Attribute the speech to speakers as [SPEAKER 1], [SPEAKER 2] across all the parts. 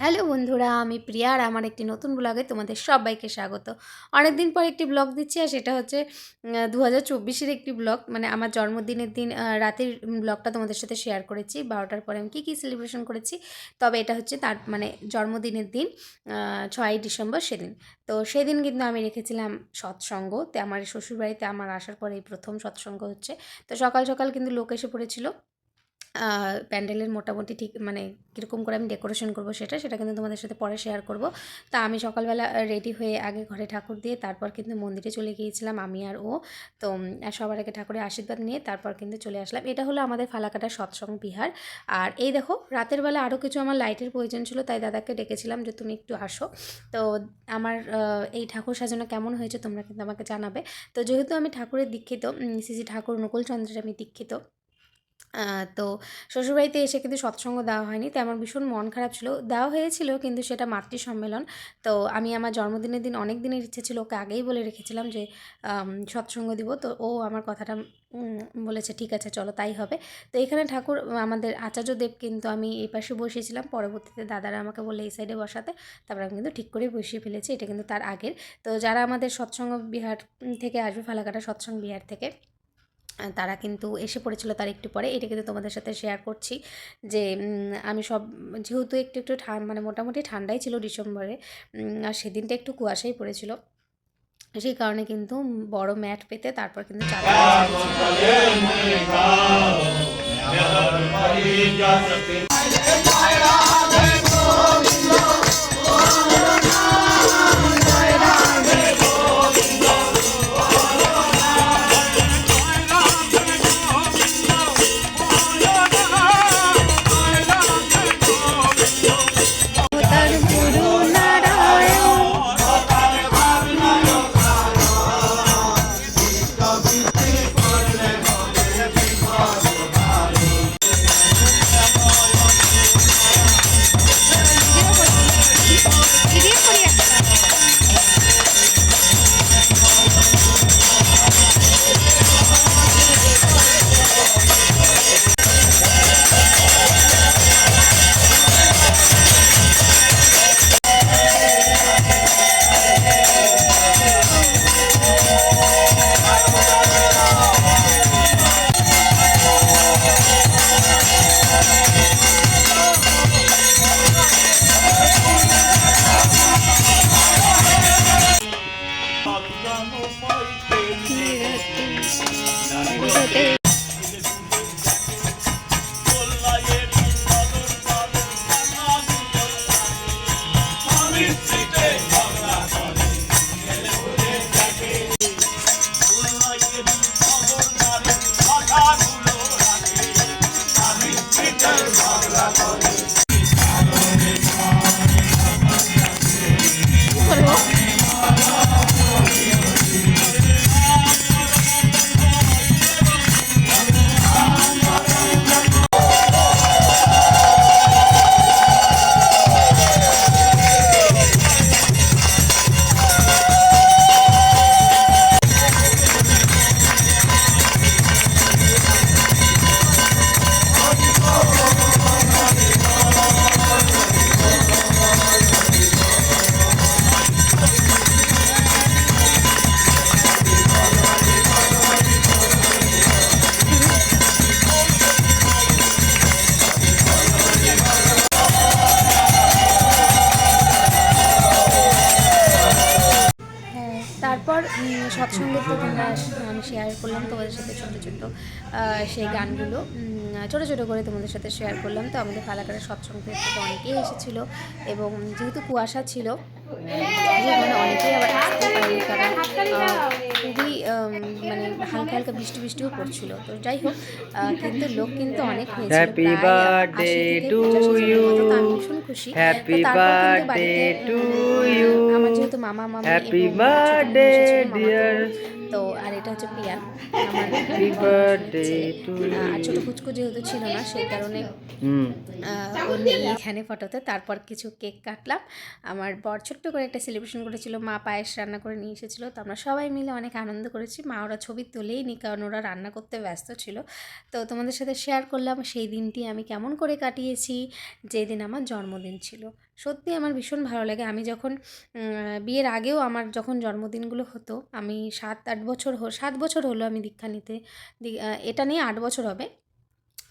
[SPEAKER 1] Hello বন্ধুরা, আমি প্রিয়া আর আমার একটি নতুন ব্লগে তোমাদের সবাইকে স্বাগত। অনেক দিন পর একটি ব্লগ দিচ্ছি আর সেটা হচ্ছে দু হাজার চব্বিশের একটি ব্লগ। মানে আমার জন্মদিনের দিন রাতের ব্লগটা তোমাদের সাথে শেয়ার করেছি। বারোটার পরে আমি কী কী সেলিব্রেশন করেছি, তবে এটা হচ্ছে তার মানে জন্মদিনের দিন ছয়ই ডিসেম্বর সেদিন। তো সেদিন কিন্তু আমি রেখেছিলাম সৎসঙ্গ। তো আমার শ্বশুরবাড়িতে আমার আসার পরে এই প্রথম সৎসঙ্গ হচ্ছে। তো সকাল সকাল কিন্তু লোক এসে পড়েছিল। প্যান্ডেলের মোটামুটি ঠিক মানে কীরকম করে আমি ডেকোরেশন করব সেটা সেটা কিন্তু তোমাদের সাথে পরে শেয়ার করব। তা আমি সকালবেলা রেডি হয়ে আগে ঘরে ঠাকুর দিয়ে তারপর কিন্তু মন্দিরে চলে গিয়েছিলাম, আমি আর ও। তো সবার আগে ঠাকুরের আশীর্বাদ নিয়ে তারপর কিন্তু চলে আসলাম। এটা হলো আমাদের ফালাকাটা সৎসঙ্গ বিহার। আর এই দেখো, রাতের বেলা আরও কিছু আমার লাইটের প্রয়োজন ছিল, তাই দাদাকে ডেকেছিলাম যে, তুমি একটু আসো। তো, আমার এই ঠাকুর সাজানো কেমন হয়েছে তোমরা কিন্তু আমাকে জানাবে। তো, যেহেতু আমি ঠাকুরের দীক্ষিত শ্রী ঠাকুর নকুলচন্দ্রের আমি দীক্ষিত তো শ্বশুরবাড়িতে এসে কিন্তু সৎসঙ্গ দেওয়া হয়নি। তো আমার ভীষণ মন খারাপ ছিল। দেওয়া হয়েছিল, কিন্তু সেটা মাতৃ সম্মেলন তো আমি আমার জন্মদিনের দিন অনেক দিনের ইচ্ছে ছিল ওকে আগেই বলে রেখেছিলাম যে সৎসঙ্গ দিব। তো ও আমার কথাটা বলেছে, ঠিক আছে, চলো, তাই হবে। তো এখানে ঠাকুর, আমাদের আচার্য দেব কিন্তু আমি এই পাশে বসিয়েছিলাম। পরবর্তীতে দাদারা আমাকে বলে এই সাইডে বসাতে। তারপর আমি কিন্তু ঠিক করে বসিয়ে ফেলেছি। এটা কিন্তু তার আগের। তো যারা আমাদের সৎসঙ্গ বিহার থেকে আসবে, ফালাকাটা সৎসঙ্গ বিহার থেকে তারা কিন্তু এসে পড়েছিল তার একটু পরে এটা কিন্তু তোমাদের সাথে শেয়ার করছি যে আমি সব যেহেতু একটু একটু ঠান্ডা মানে মোটামুটি ঠান্ডাই ছিল ডিসেম্বরে আর সেদিনটা একটু কুয়াশাই পড়েছিল সেই কারণে কিন্তু বড় ম্যাট পেতে তারপর কিন্তু উম, তো তোমরা আমি শেয়ার করলাম তোমাদের সাথে ছোটো ছোটো সেই গানগুলো। ছোটো ছোটো করে তোমাদের সাথে শেয়ার করলাম। তো আমাদের ফালাকারের সৎসঙ্গ থেকে অনেকেই এসেছিল এবং যেহেতু কুয়াশা ছিল যেখানে অনেকেই আবার আসতে পারেনি কারণ খুবই মানে হালকা হালকা বৃষ্টি বৃষ্টিও পড়ছিল। তো যাই হোক কিন্তু লোক কিন্তু অনেক হয়েছিল
[SPEAKER 2] Happy
[SPEAKER 1] প্রায়
[SPEAKER 2] birthday
[SPEAKER 1] 80 থেকে
[SPEAKER 2] to
[SPEAKER 1] 50 জনের
[SPEAKER 2] you.
[SPEAKER 1] মতো, তো আমি ভীষণ খুশি। তো
[SPEAKER 2] Happy
[SPEAKER 1] তারপর কিন্তু মামা মামি মামাতো
[SPEAKER 2] dear.
[SPEAKER 1] বোন। তো আর এটা হচ্ছে পিয়ান আমার আর ছোট. কুচকু যেহেতু ছিল না সেই কারণে ও নেই এখানে ফটোতে তারপর কিছু কেক কাটলাম। আমার বর ছোট্ট করে একটা সেলিব্রেশন করেছিল মা পায়েস রান্না করে নিয়ে এসেছিল। তো আমরা সবাই মিলে অনেক আনন্দ করেছি। মা ওরা ছবি তুলেই নি কারণ ওরা রান্না করতে ব্যস্ত ছিল। তো তোমাদের সাথে শেয়ার করলাম সেই দিনটি আমি কেমন করে কাটিয়েছি যেদিন আমার জন্মদিন ছিল। সত্যি আমার ভীষণ ভালো লাগে। আমি যখন বিয়ের আগেও আমার যখন জন্মদিনগুলো হতো, আমি সাত আট বছর সাত বছর হলো আমি দীক্ষা নিতে এটা নিয়ে আট বছর হবে।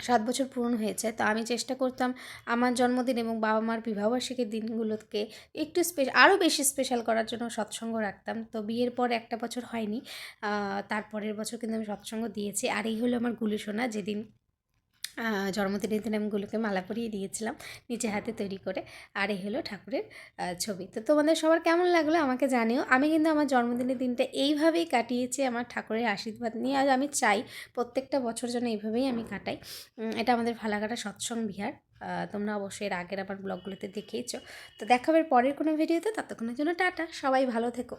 [SPEAKER 1] সাত বছর পূরণ হয়েছে। তো আমি চেষ্টা করতাম আমার জন্মদিন এবং বাবা মার বিবাহবার্ষিকীর দিনগুলোকে একটু স্পেশাল আরও বেশি স্পেশাল করার জন্য সৎসঙ্গ রাখতাম। তো বিয়ের পর একটা বছর হয়নি তারপরের বছর কিন্তু আমি সৎসঙ্গ দিয়েছি। আর এই হলো আমার গুলি সোনা, যেদিন জন্মদিনের দিন আমি গুলোকে মালা পরিয়ে দিয়েছিলাম নিজে হাতে তৈরি করে। আর এই হলো ঠাকুরের ছবি। তো তোমাদের সবার কেমন লাগল আমাকে জানিও। আমি কিন্তু আমার জন্মদিনের দিনটা এইভাবেই কাটিয়েছি আমার ঠাকুরের আশীর্বাদ নিয়ে। আর আমি চাই প্রত্যেকটা বছর যেন এইভাবেই আমি কাটাই। এটা আমাদের ফালাকাটা সৎসং বিহার। তোমরা অবশ্যই এর আগের আমার ব্লগগুলোতে দেখেইছো। তো দেখাবে পরের কোনো ভিডিওতে। ততক্ষণের জন্য টাটা। সবাই ভালো থেকো।